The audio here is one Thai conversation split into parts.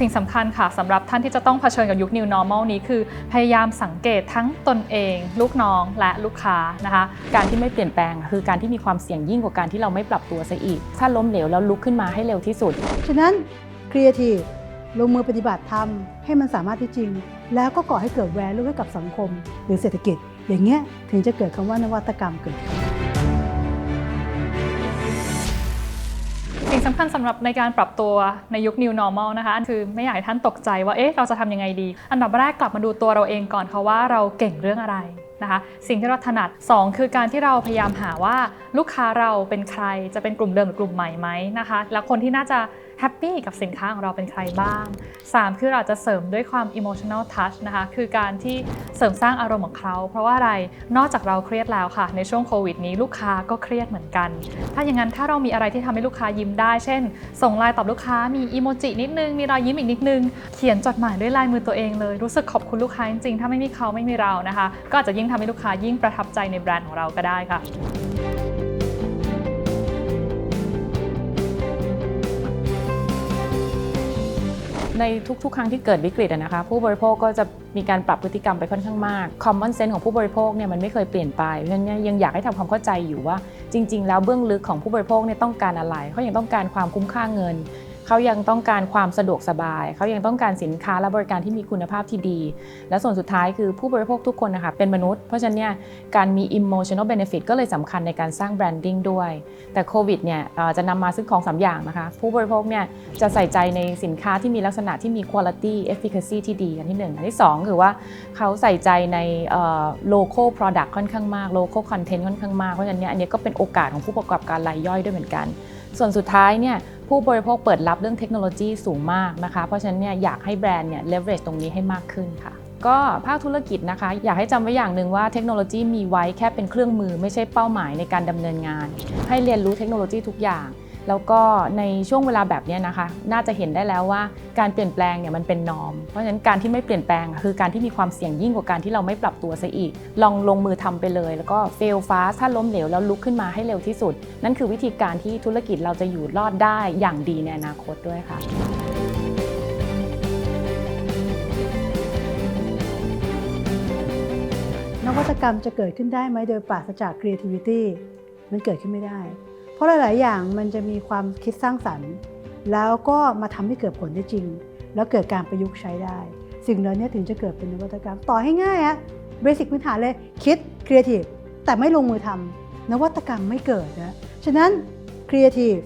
สิ่งสำคัญค่ะสำหรับท่านที่จะต้องเผชิญกับยุค New Normal นี้คือ พยายามสังเกตทั้งตนเอง ลูกน้องและลูกค้านะคะ การที่ไม่เปลี่ยนแปลง คือการที่มีความเสี่ยงยิ่งกว่าการที่เราไม่ปรับตัวซะอีก ถ้าล้มเหลวแล้วลุกขึ้นมาให้เร็วที่สุด ฉะนั้นครีเอทีฟลงมือปฏิบัติทำให้มันสามารถที่จริง แล้วก็ก่อให้เกิดแวลูให้กับสังคม หรือเศรษฐกิจ อย่างเงี้ยถึงจะเกิดคำว่านวัตกรรมเกิดขึ้น สิ่งสำคัญสำหรับในการปรับตัวในยุค New Normal นะคะ คือไม่อยากให้ท่านตกใจว่าเอ๊ะเราจะทำยังไงดี อันดับแรกกลับมาดูตัวเราเองก่อนค่ะว่าเราเก่งเรื่องอะไรนะคะสิ่งที่เราถนัด 2 คือการที่เราพยายามหาว่าลูกค้าเราเป็นใครจะเป็นกลุ่มเดิมหรือกลุ่มใหม่ไหมนะคะ และคนที่น่าจะ แฮปปี้กับสินค้าของเราเป็นใครบ้าง 3 คือเราจะเสริมด้วยความ emotional touch นะคะคือการที่เสริมสร้างอารมณ์ของเขา เพราะว่าอะไรนอกจากเราเครียดแล้วค่ะ ในช่วงโควิดนี้ลูกค้าก็เครียดเหมือนกัน ถ้าอย่างนั้นถ้าเรามีอะไรที่ทำให้ลูกค้ายิ้มได้ เช่น ส่งไลน์ตอบลูกค้ามีอีโมจินิดนึง มีรอยยิ้มอีกนิดนึง เขียนจดหมายด้วยลายมือตัวเองเลย รู้สึกขอบคุณลูกค้าจริงๆถ้าไม่มีเขาไม่มีเรานะคะ ก็อาจจะยิ่งทำให้ลูกค้ายิ่งประทับใจในแบรนด์ของเราก็ได้ค่ะ ในทุกๆ ครั้งที่เกิดวิกฤตนะคะผู้บริโภคก็จะมีการปรับพฤติกรรมไปค่อนข้างมาก common sense ของผู้บริโภคเนี่ยมันไม่เคยเปลี่ยนไปเพราะฉะนั้นยังอยากให้ทำความเข้าใจอยู่ว่า จริง ๆ แล้วเบื้องลึกของผู้บริโภคเนี่ยต้องการอะไรเขายังต้องการความคุ้มค่าเงิน เขายังต้องการความสะดวกสบาย เขายังต้องการสินค้าและบริการที่มีคุณภาพที่ดี และส่วนสุดท้ายคือผู้บริโภคทุกคนนะคะเป็นมนุษย์ เพราะฉะนั้นเนี่ยการมี emotional benefit ก็เลยสำคัญในการสร้าง branding ด้วย แต่โควิดเนี่ยจะนำมาซึ่งของสามอย่างนะคะ ผู้บริโภคเนี่ยจะใส่ใจในสินค้าที่มีลักษณะที่มี quality efficacy ที่ดีอันที่หนึ่งอันที่สองคือว่าเขาใส่ใจในเอ่อ local product ค่อนข้างมาก local content ค่อนข้างมาก เพราะฉะนั้นเนี่ยอันนี้ก็เป็นโอกาสของผู้ประกอบการรายย่อยด้วยเหมือนกัน ส่วนสุดท้ายเนี่ยผู้บริโภคเปิดรับเรื่องเทคโนโลยีสูงมากนะคะ เพราะฉะนั้นเนี่ยอยากให้แบรนด์เนี่ย leverage ตรงนี้ให้มากขึ้นค่ะ ก็ภาคธุรกิจนะคะ อยากให้จำไว้อย่างหนึ่งว่าเทคโนโลยีมีไว้แค่เป็นเครื่องมือไม่ใช่เป้าหมายในการดำเนินงาน ให้เรียนรู้เทคโนโลยีทุกอย่าง แล้วก็ในช่วงเวลาแบบนี้นะคะ น่าจะเห็นได้แล้วว่าการเปลี่ยนแปลงเนี่ยมันเป็นนอม เพราะฉะนั้นการที่ไม่เปลี่ยนแปลงคือการที่มีความเสี่ยงยิ่งกว่าการที่เราไม่ปรับตัวซะอีก ลองลงมือทำไปเลย แล้วก็ fail fast ถ้าล้มเหลวแล้วลุกขึ้นมาให้เร็วที่สุด นั่นคือวิธีการที่ธุรกิจเราจะอยู่รอดได้อย่างดีในอนาคตด้วยค่ะนวัตกรรมจะเกิดขึ้นได้ไหมโดยปราศจาก creativity มันเกิดขึ้นไม่ได้ เพราะหลาย ๆ อย่างมันจะมีความคิดสร้างสรรค์ แล้วก็มาทำให้เกิดผลได้จริง แล้วเกิดการประยุกต์ใช้ได้ สิ่งเหล่านี้ถึงจะเกิดเป็นนวัตกรรม ต่อให้ง่ายอะเบสิกพื้นฐานเลยคิด creative แต่ไม่ลงมือทำนวัตกรรมไม่เกิดนะฉะนั้น creative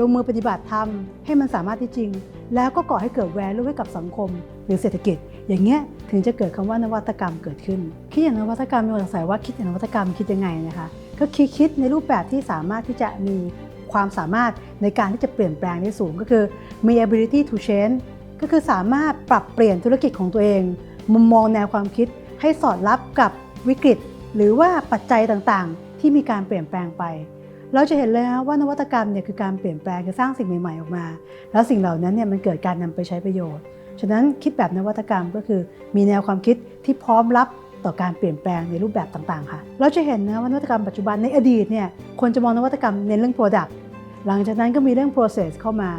ลงมือปฏิบัติทำให้มันสามารถที่จริง แล้วก็ก่อให้เกิดแวลูให้กับสังคม หรือเศรษฐกิจ อย่างเงี้ยถึงจะเกิดคำว่านวัตกรรมเกิดขึ้น คิดอย่างนวัตกรรมมีคนสงสัยว่าคิดอย่างนวัตกรรมคิดยังไงนะคะ ก็คิดคิดในรูปแบบที่สามารถที่จะมีความสามารถในการที่จะเปลี่ยนแปลงได้สูงก็คือมี ability to change ก็คือสามารถปรับเปลี่ยนธุรกิจของตัวเอง มุมมองแนวความคิดให้สอดรับกับวิกฤต หรือว่าปัจจัยต่างๆ ที่มีการเปลี่ยนแปลงไป เราจะเห็นเลยนะว่านวัตกรรมเนี่ยคือการเปลี่ยนแปลงคือสร้างสิ่งใหม่ๆออกมา แล้วสิ่งเหล่านั้นเนี่ยมันเกิดการนำไปใช้ประโยชน์ ฉะนั้นคิดแบบนวัตกรรมก็คือมีแนวความคิดที่พร้อมรับ ต่อการเปลี่ยนแปลงในรูปแบบต่างๆ ค่ะ เราจะเห็นนะว่านวัตกรรมปัจจุบันในอดีตเนี่ยคนจะมองนวัตกรรมเน้นเรื่อง Product หลังจากนั้นก็มีเรื่อง process เข้ามา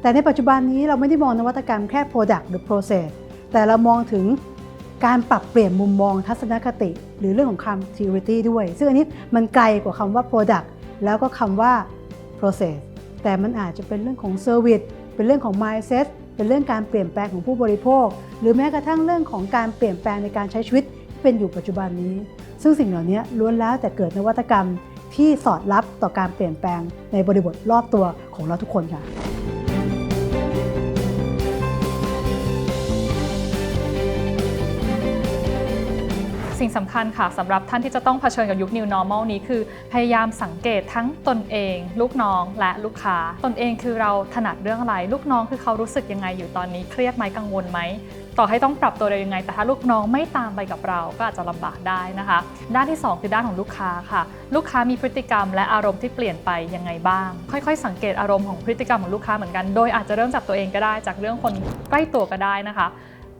แต่ในปัจจุบันนี้เราไม่ได้มองนวัตกรรมแค่ product หรือ process แต่เรามองถึงการปรับเปลี่ยนมุมมองทัศนคติ หรือเรื่องของคำ theory ด้วย ซึ่งอันนี้มันไกลกว่าคำว่า product แล้วก็คำว่า process แต่มันอาจจะเป็นเรื่องของ service เป็นเรื่องของ mindset เป็นเรื่องการเปลี่ยนแปลงของผู้บริโภค หรือแม้กระทั่งเรื่องของการเปลี่ยนแปลงในการใช้ชีวิต ที่เป็นอยู่ปัจจุบันนี้ ซึ่งสิ่งเหล่านี้ล้วนแล้วแต่เกิดนวัตกรรมที่สอดรับต่อการเปลี่ยนแปลงในบริบทรอบตัวของเราทุกคนค่ะสิ่งสำคัญค่ะสำหรับท่านที่จะต้องเผชิญกับยุค New Normal นี้คือ พยายามสังเกตทั้งตนเอง ลูกน้องและลูกค้า ตนเองคือเราถนัดเรื่องอะไร ลูกน้องคือเขารู้สึกยังไงอยู่ตอนนี้ เครียดไหมกังวลไหม ต่อให้ต้องปรับตัวได้ยังไง แต่ถ้าลูกน้องไม่ตามไปกับเราก็อาจจะลำบากได้นะคะ ด้านที่ 2 คือด้านของลูกค้าค่ะ ลูกค้ามีพฤติกรรมและอารมณ์ที่เปลี่ยนไปยังไงบ้าง ค่อยๆ สังเกตอารมณ์ของพฤติกรรมของลูกค้าเหมือนกัน โดยอาจจะเริ่มจากตัวเองก็ได้ จากเรื่องคนใกล้ตัวก็ได้นะคะ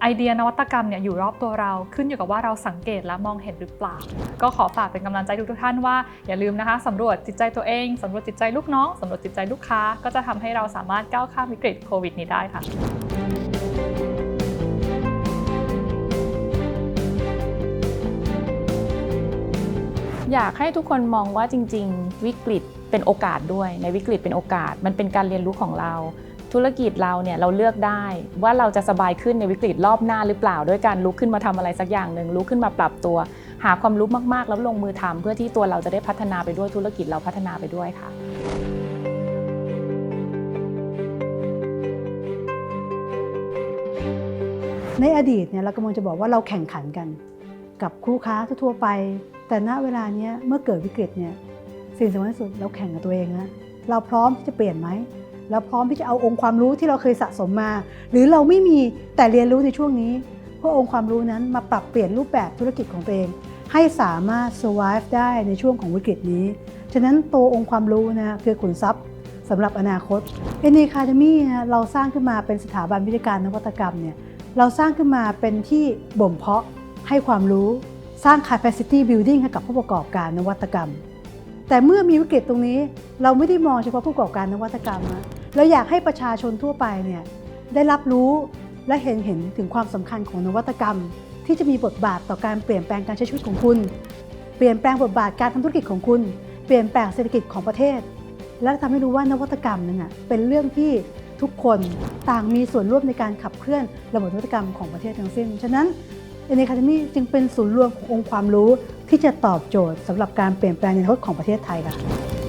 ไอเดียนวัตกรรมเนี่ยอยู่รอบตัวเราขึ้นอยู่กับว่าเราสังเกตและมองเห็นหรือเปล่า ก็ขอฝากเป็นกำลังใจทุกท่านว่าอย่าลืมนะคะสำรวจจิตใจตัวเองสำรวจจิตใจลูกน้องสำรวจจิตใจลูกค้า ก็จะทำให้เราสามารถก้าวข้ามวิกฤตโควิดนี้ได้ค่ะ อยากให้ทุกคนมองว่าจริง ๆ วิกฤตเป็นโอกาสด้วย ในวิกฤตเป็นโอกาส มันเป็นการเรียนรู้ของเรา ธุรกิจเราเนี่ยเราเลือกได้ว่าเราจะสบายขึ้นในวิกฤตรอบหน้าหรือเปล่า ด้วยการลุกขึ้นมาทำอะไรสักอย่างหนึ่งลุกขึ้นมาปรับตัว หาความรู้มากๆ แล้วลงมือทำเพื่อที่ตัวเราจะได้พัฒนาไปด้วยธุรกิจเราพัฒนาไปด้วยค่ะในอดีตเนี่ยเรากำลังจะบอกว่าเราแข่งขันกัน กับคู่ค้าทั่วไป แต่ณเวลาเนี้ยเมื่อเกิดวิกฤตเนี่ยสิ่งสำคัญที่สุดเราแข่งกับตัวเองนะเราพร้อมที่จะเปลี่ยนไหมเราพร้อมที่จะเอาองค์ความรู้ที่เราเคยสะสมมา หรือเราไม่มีแต่เรียนรู้ในช่วงนี้เพื่อองค์ความรู้นั้นมาปรับเปลี่ยนรูปแบบธุรกิจของตัวเอง ให้สามารถ survive ได้ในช่วงของวิกฤตนี้ ฉะนั้นตัวองค์ความรู้นะคือขุนทรัพย์สำหรับอนาคต n a c a d e m y นะเราสร้างขึ้นมาเป็นสถาบันวิทยาการนวัตกรรมเนี่ยเราสร้างขึ้นมาเป็นที่บ่มเพาะ ให้ความรู้สร้าง capacity building ให้กับผู้ประกอบการนวัตกรรม แต่เมื่อมีวิกฤตตรงนี้ เราไม่ได้มองเฉพาะผู้ประกอบการนวัตกรรมนะเราอยากให้ประชาชนทั่วไปเนี่ยได้รับรู้และเห็นเห็นถึงความสำคัญของนวัตกรรม ที่จะมีบทบาทต่อการเปลี่ยนแปลงการใช้ชีวิตของคุณ เปลี่ยนแปลงบทบาทการทำธุรกิจของคุณ เปลี่ยนแปลงเศรษฐกิจของประเทศ และทำให้รู้ว่านวัตกรรมนั้นนะเป็นเรื่องที่ทุกคนต่างมีส่วนร่วมในการขับเคลื่อนระบบนวัตกรรมของประเทศทั้งสิ้น ฉะนั้น เอเนคาเดมี่จึงเป็นศูนย์รวมขององค์ความรู้ที่จะตอบโจทย์สำหรับการเปลี่ยนแปลงในทศของประเทศไทยค่ะ